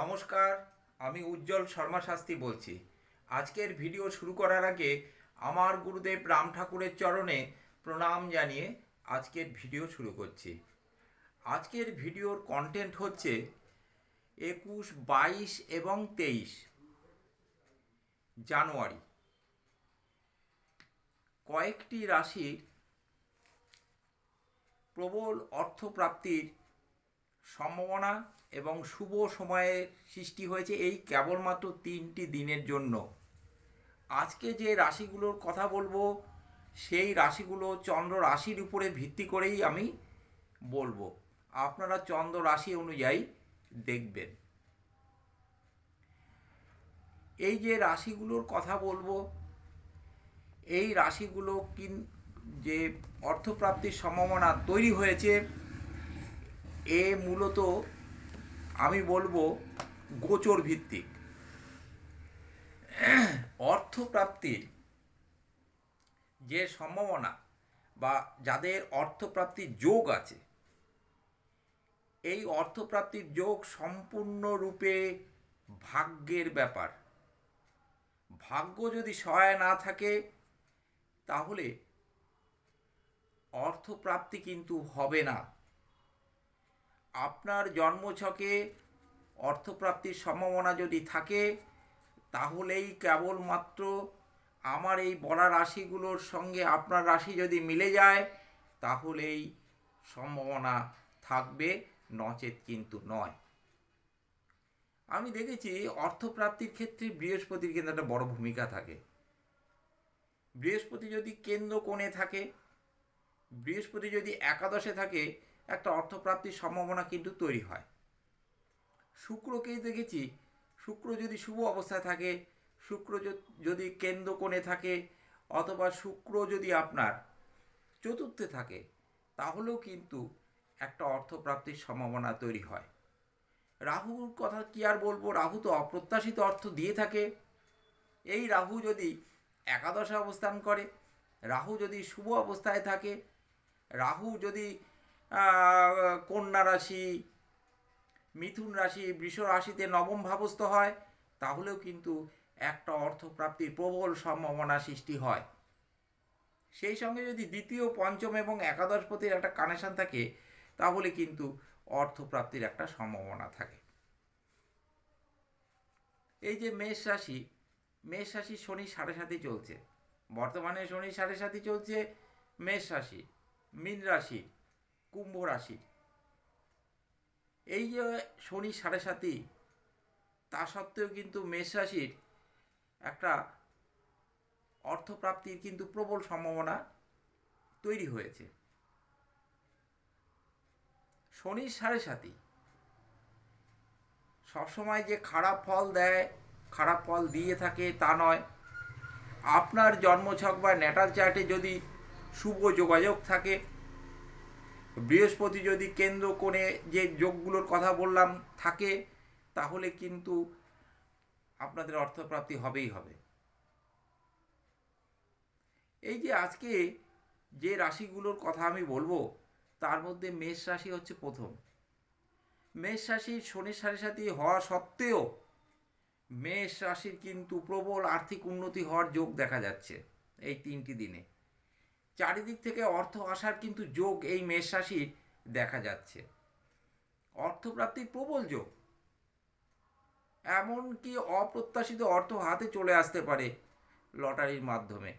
নমস্কার, আমি উজ্জ্বল শর্মা শাস্ত্রী বলছি। আজকের ভিডিও শুরু করার আগে আমার গুরুদেব রাম ঠাকুরের চরণে প্রণাম জানিয়ে আজকের ভিডিও শুরু করছি। আজকের ভিডিওর কন্টেন্ট হচ্ছে একুশ, বাইশ এবং তেইশ জানুয়ারি। কয়েকটি রাশির প্রবল অর্থপ্রাপ্তির সম্ভাবনা এবং শুভ সময়ে সৃষ্টি হয়েছে এই কেবলমাত্র তিনটি দিনের জন্য। আজকে যে রাশিগুলোর কথা বলব, সেই রাশিগুলো চন্দ্র রাশির উপরে ভিত্তি করেই আমি বলব। আপনারা চন্দ্র রাশি অনুযায়ী দেখবেন। এই যে রাশিগুলোর কথা বলব, এই রাশিগুলো কিন যে অর্থপ্রাপ্তির সম্ভাবনা তৈরি হয়েছে এ মূলত আমি বলব গোচর ভিত্তিক। অর্থপ্রাপ্তির যে সম্ভাবনা বা যাদের অর্থপ্রাপ্তির যোগ আছে, এই অর্থপ্রাপ্তির যোগ সম্পূর্ণরূপে ভাগ্যের ব্যাপার। ভাগ্য যদি সহায় না থাকে, তাহলে অর্থপ্রাপ্তি কিন্তু হবে না। আপনার জন্মছকে অর্থপ্রাপ্তির সম্ভাবনা যদি থাকে, তাহলেই কেবলমাত্র আমার এই বলা রাশিগুলোর সঙ্গে আপনার রাশি যদি মিলে যায়, তাহলেই সম্ভাবনা থাকবে, নচেত কিন্তু নয়। আমি দেখেছি অর্থপ্রাপ্তির ক্ষেত্রে বৃহস্পতির কিন্তু একটা বড় ভূমিকা থাকে। বৃহস্পতি যদি কেন্দ্র কোণে থাকে, বৃহস্পতি যদি একাদশে থাকে একটা অর্থপ্রাপ্তির সম্ভাবনা কিন্তু তৈরি হয়। শুক্রকেই দেখেছি, শুক্র যদি শুভ অবস্থায় থাকে, শুক্র যদি কেন্দ্র কোণে থাকে, অথবা শুক্র যদি আপনার চতুর্থে থাকে, তাহলেও কিন্তু একটা অর্থপ্রাপ্তির সম্ভাবনা তৈরি হয়। রাহুর কথা কি আর বলব? রাহু তো অপ্রত্যাশিত অর্থ দিয়ে থাকে। এই রাহু যদি একাদশে অবস্থান করে, রাহু যদি শুভ অবস্থায় থাকে, রাহু যদি কন্যা রাশি, মিথুন রাশি, বৃষ রাশিতে নবম ভাবস্থ হয়, তাহলেও কিন্তু একটা অর্থপ্রাপ্তির প্রবল সম্ভাবনা সৃষ্টি হয়। সেই সঙ্গে যদি দ্বিতীয়, পঞ্চম এবং একাদশ একাদশপতির একটা কানেকশান থাকে, তাহলে কিন্তু অর্থপ্রাপ্তির একটা সম্ভাবনা থাকে। এই যে মেষ রাশি মেষ রাশি শনি সাড়ে সাথে চলছে। বর্তমানে শনি সাড়ে সাথে চলছে মেষ রাশি, মীন রাশি কুম্ভ রাশি। এই যে শনি সাড়ে সাতি তা সত্ত্বেও কিন্তু মেষ রাশির একটা অর্থপ্রাপ্তির কিন্তু প্রবল সম্ভাবনা তৈরি হয়েছে। শনির সাড়ে সাতি সবসময় যে খারাপ ফল দেয়, খারাপ ফল দিয়ে থাকে তা নয়। আপনার জন্মছক বা ন্যাটাল চার্টে যদি শুভ যোগাযোগ থাকে বৃহস্পতি যদি কেন্দ্র করে যে যোগগুলোর কথা বললাম থাকে, তাহলে কিন্তু আপনাদের অর্থপ্রাপ্তি হবেই হবে। এই যে আজকে যে রাশিগুলোর কথা আমি বলব, তার মধ্যে মেষ রাশি হচ্ছে প্রথম। মেষ রাশির শনির সাড়ে সাথে হওয়া সত্ত্বেও মেষ রাশির কিন্তু প্রবল আর্থিক উন্নতি হওয়ার যোগ দেখা যাচ্ছে এই তিনটি দিনে। চারিদিক থেকে অর্থ আসার কিন্তু যোগ এই মেষ রাশির দেখা যাচ্ছে। অর্থপ্রাপ্তির প্রবল যোগ। এমনকি অপ্রত্যাশিত অর্থ হাতে চলে আসতে পারে লটারির মাধ্যমে।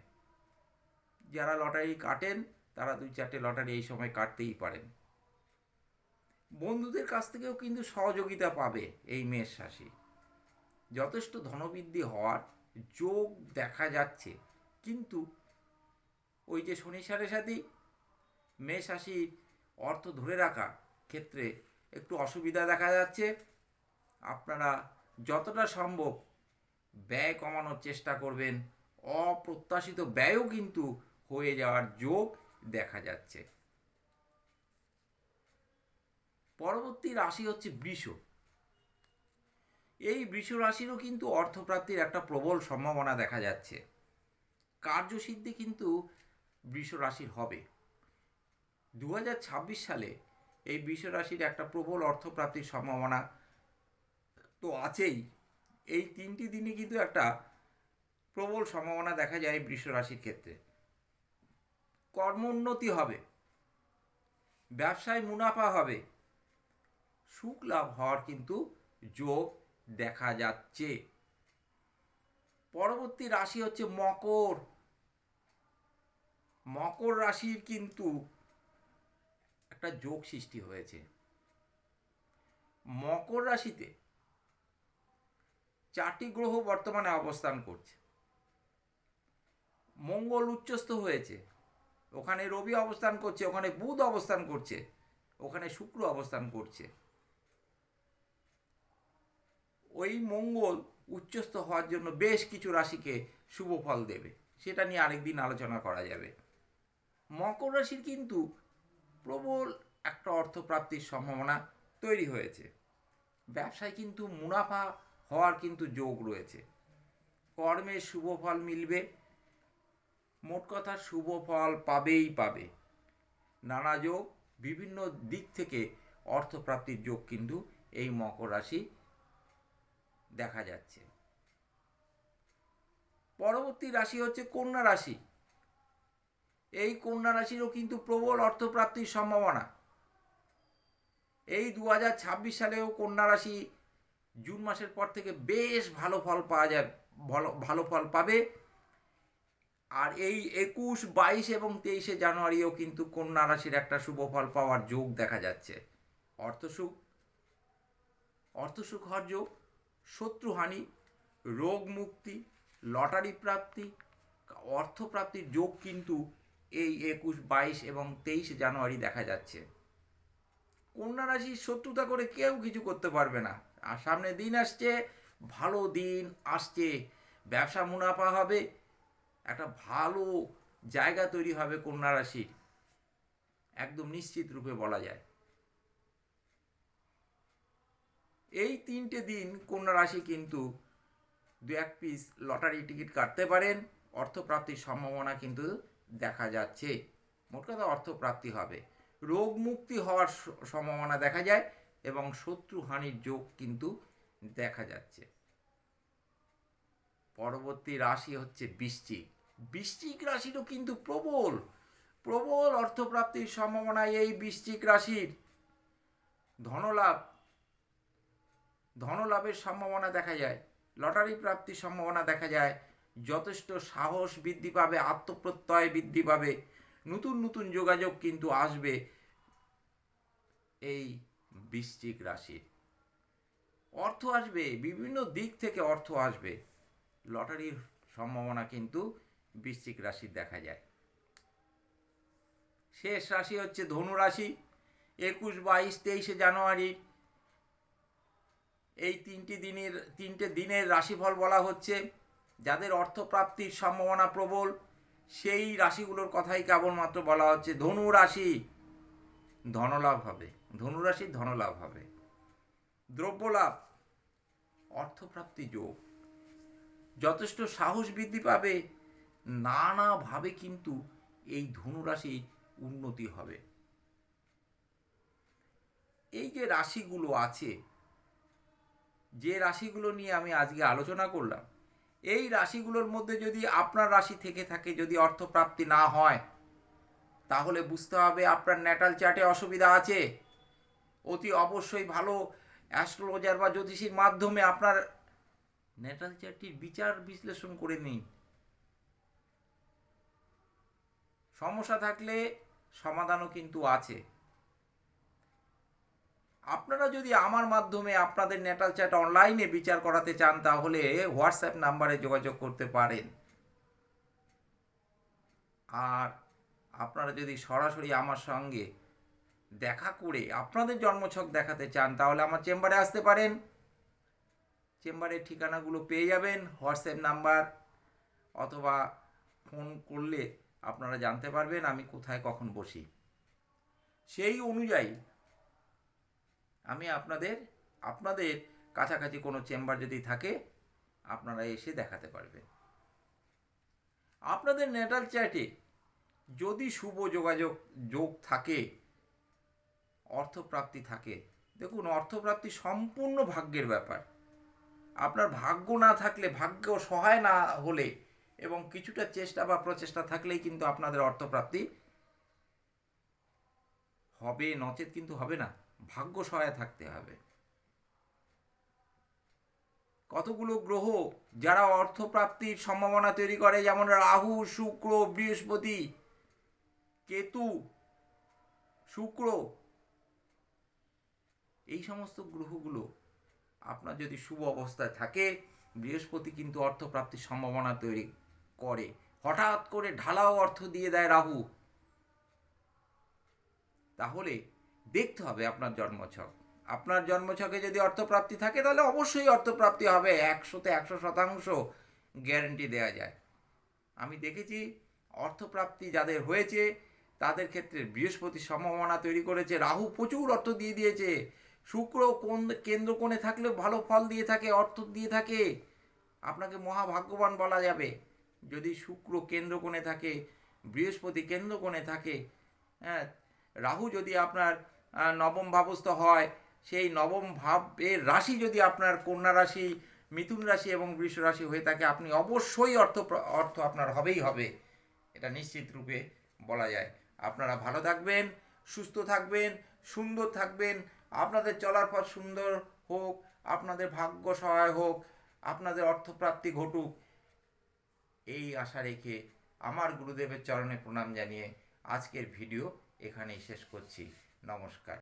যারা লটারি কাটেন, তারা দুই চারটে লটারি এই সময় কাটতেই পারেন। বন্ধুদের কাছ থেকেও কিন্তু সহযোগিতা পাবে এই মেষ রাশি। যথেষ্ট ধনবৃদ্ধি হওয়ার যোগ দেখা যাচ্ছে। কিন্তু ওই যে শনি সাড়ে সাথেই মেষ রাশির অর্থ ধরে রাখা ক্ষেত্রে একটু অসুবিধা দেখা যাচ্ছে। আপনারা যতটা সম্ভব ব্যয় কমানোর চেষ্টা করবেন। অপ্রত্যাশিত ব্যয়ও কিন্তু হয়ে যাওয়ার যোগ দেখা যাচ্ছে। পরবর্তী রাশি হচ্ছে বৃষ। এই বৃষ রাশিরও কিন্তু অর্থপ্রাপ্তির একটা প্রবল সম্ভাবনা দেখা যাচ্ছে। কার্যসিদ্ধি কিন্তু বৃষ রাশির হবে। দু হাজার ছাব্বিশ সালে এই বৃষ রাশির একটা প্রবল অর্থপ্রাপ্তির সম্ভাবনা তো আছেই। এই তিনটি দিনে কিন্তু একটা প্রবল সম্ভাবনা দেখা যায় বৃষ রাশির ক্ষেত্রে কর্মোন্নতি হবে, ব্যবসায় মুনাফা হবে, সুখ লাভ হওয়ার কিন্তু যোগ দেখা যাচ্ছে। পরবর্তী রাশি হচ্ছে মকর। মকর রাশির কিন্তু একটা যোগ সৃষ্টি হয়েছে। মকর রাশিতে চারটি গ্রহ বর্তমানে অবস্থান করছে। মঙ্গল উচ্চস্থ হয়েছে। ওখানে রবি অবস্থান করছে, ওখানে বুধ অবস্থান করছে, ওখানে শুক্র অবস্থান করছে। ওই মঙ্গল উচ্চস্থ হওয়ার জন্য বেশ কিছু রাশিকে শুভ ফল দেবে। সেটা নিয়ে আরেকদিন আলোচনা করা যাবে। মকর রাশির কিন্তু প্রবল একটা অর্থপ্রাপ্তির সম্ভাবনা তৈরি হয়েছে। ব্যবসায় কিন্তু মুনাফা হওয়ার কিন্তু যোগ রয়েছে। কর্মের শুভ ফল মিলবে, মোট কথা শুভ ফল পাবেই পাবে। নানা যোগ, বিভিন্ন দিক থেকে অর্থপ্রাপ্তির যোগ কিন্তু এই মকর রাশি দেখা যাচ্ছে। পরবর্তী রাশি হচ্ছে কন্যা রাশি। এই কন্যা রাশিরও কিন্তু প্রবল অর্থপ্রাপ্তির সম্ভাবনা। এই দু হাজার ছাব্বিশ সালেও কন্যা রাশি জুন মাসের পর থেকে বেশ ভালো ফল পাওয়া যায়, ভালো ভালো ফল পাবে। আর এই একুশ, বাইশ এবং তেইশে জানুয়ারিও কিন্তু কন্যা রাশির একটা শুভ ফল পাওয়ার যোগ দেখা যাচ্ছে। অর্থসুখ অর্থসুখ হওয়ার যোগ শত্রুহানি রোগ মুক্তি, লটারি প্রাপ্তি, অর্থপ্রাপ্তির যোগ কিন্তু এই একুশ, বাইশ এবং তেইশে জানুয়ারি দেখা যাচ্ছে। কন্যা রাশির শত্রুতা করে কেউ কিছু করতে পারবে না। আর সামনে দিন আসছে, ভালো দিন আসছে, ব্যবসা মুনাফা হবে, একটা ভালো জায়গা তৈরি হবে কন্যা রাশির। একদম নিশ্চিত রূপে বলা যায়। এই তিনটে দিন কন্যা রাশি কিন্তু দু এক পিস লটারি টিকিট কাটতে পারেন। অর্থপ্রাপ্তির সম্ভাবনা কিন্তু দেখা যাচ্ছে, মোট কথা অর্থপ্রাপ্তি হবে। রোগ মুক্তি হওয়ার সম্ভাবনা দেখা যায় এবং শত্রু হানির যোগ কিন্তু দেখা যাচ্ছে। পরবর্তী রাশি হচ্ছে বৃশ্চিক। বৃশ্চিক রাশিরও কিন্তু প্রবল প্রবল অর্থপ্রাপ্তির সম্ভাবনা এই বৃশ্চিক রাশির। ধনলাভ, ধনলাভের সম্ভাবনা দেখা যায়, লটারি প্রাপ্তির সম্ভাবনা দেখা যায় যথেষ্ট সাহস বৃদ্ধি পাবে, আত্মপ্রত্যয় বৃদ্ধি পাবে। নতুন নতুন যোগাযোগ কিন্তু আসবে এই বৃশ্চিক রাশির। অর্থ আসবে, বিভিন্ন দিক থেকে অর্থ আসবে। লটারির সম্ভাবনা কিন্তু বৃশ্চিক রাশির দেখা যায়। শেষ রাশি হচ্ছে ধনু রাশি। একুশ, বাইশ, তেইশে জানুয়ারি। এই তিনটি দিনের, তিনটে দিনের রাশিফল বলা হচ্ছে। যাদের অর্থপ্রাপ্তির সম্ভাবনা প্রবল, সেই রাশিগুলোর কথাই কেবলমাত্র বলা হচ্ছে ধনু রাশি। ধনলাভ হবে। ধনুরাশির ধনলাভ হবে। দ্রব্যলাভ, অর্থপ্রাপ্তি যোগ। যথেষ্ট সাহস বৃদ্ধি পাবে। নানাভাবে কিন্তু এই ধনুরাশির উন্নতি হবে। এই যে রাশিগুলো আছে, যে রাশিগুলো নিয়ে আমি আজকে আলোচনা করলাম এই রাশিগুলোর মধ্যে যদি আপনার রাশি থেকে থাকে, যদি অর্থপ্রাপ্তি না হয়, তাহলে বুঝতে হবে আপনার ন্যাটাল চার্টে অসুবিধা আছে। অতি অবশ্যই ভালো অ্যাস্ট্রোলজার বা জ্যোতিষীর মাধ্যমে আপনার ন্যাটাল চার্টটির বিচার বিশ্লেষণ করে নিন। সমস্যা থাকলে সমাধানও কিন্তু আছে। আপনারা যদি আমার মাধ্যমে আপনাদের নেটাল চ্যাট অনলাইনে বিচার করাতে চান, তাহলে হোয়াটসঅ্যাপ নাম্বারে যোগাযোগ করতে পারেন। আর আপনারা যদি সরাসরি আমার সঙ্গে দেখা করে আপনাদের জন্মছক দেখাতে চান, তাহলে আমার চেম্বারে আসতে পারেন। চেম্বারের ঠিকানাগুলো পেয়ে যাবেন, হোয়াটসঅ্যাপ নাম্বার অথবা ফোন করলে আপনারা জানতে পারবেন আমি কোথায় কখন বসি। সেই অনুযায়ী আমি আপনাদের আপনাদের কাছাকাছি কোনো চেম্বার যদি থাকে, আপনারা এসে দেখাতে পারবেন। আপনাদের নেটাল চ্যাটে যদি শুভ যোগাযোগ, যোগ থাকে, অর্থপ্রাপ্তি থাকে, দেখুন অর্থপ্রাপ্তি সম্পূর্ণ ভাগ্যের ব্যাপার। আপনার ভাগ্য না থাকলে, ভাগ্য সহায় না হলে এবং কিছুটা চেষ্টা বা প্রচেষ্টা থাকলেই কিন্তু আপনাদের অর্থপ্রাপ্তি হবে, নচেত কিন্তু হবে না। ভাগ্য সহায় থাকতে হবে। কতগুলো গ্রহ যারা অর্থপ্রাপ্তির সম্ভাবনা তৈরি করে, যেমন রাহু, শুক্র, বৃহস্পতি, কেতু, শুক্র, এই সমস্ত গ্রহগুলো আপনার যদি শুভ অবস্থায় থাকে, বৃহস্পতি কিন্তু অর্থপ্রাপ্তির সম্ভাবনা তৈরি করে। হঠাৎ করে ঢালাও অর্থ দিয়ে দেয় রাহু। তাহলে দেখতে হবে আপনার জন্মছক। আপনার জন্মছকে যদি অর্থপ্রাপ্তি থাকে, তাহলে অবশ্যই অর্থপ্রাপ্তি হবে। একশোতে একশো শতাংশ গ্যারেন্টি দেওয়া যায়। আমি দেখেছি অর্থপ্রাপ্তি যাদের হয়েছে, তাদের ক্ষেত্রে বৃহস্পতি সম্ভাবনা তৈরি করেছে। রাহু প্রচুর অর্থ দিয়ে দিয়েছে। শুক্র কোন কেন্দ্র কোণে থাকলে ভালো ফল দিয়ে থাকে, অর্থ দিয়ে থাকে, আপনাকে মহাভাগ্যবান বলা যাবে। যদি শুক্র কেন্দ্র কোণে থাকে, বৃহস্পতি কেন্দ্র কোণে থাকে হ্যাঁ রাহু যদি আপনার নবম ভাবস্থ হয়। সেই নবম ভাবের রাশি যদি আপনার কন্যা রাশি, মিথুন রাশি এবং বৃষ রাশি হয়ে থাকে, আপনি অবশ্যই অর্থ অর্থ আপনার হবেই হবে। এটা নিশ্চিত রূপে বলা যায়। আপনারা ভালো থাকবেন, সুস্থ থাকবেন, সুন্দর থাকবেন। আপনাদের চলার পথ সুন্দর হোক, আপনাদের ভাগ্য সহায় হোক, আপনাদের অর্থপ্রাপ্তি ঘটুক। এই আশা রেখে আমার গুরুদেবের চরণে প্রণাম জানিয়ে আজকের ভিডিও এখানেই শেষ করছি। নমস্কার।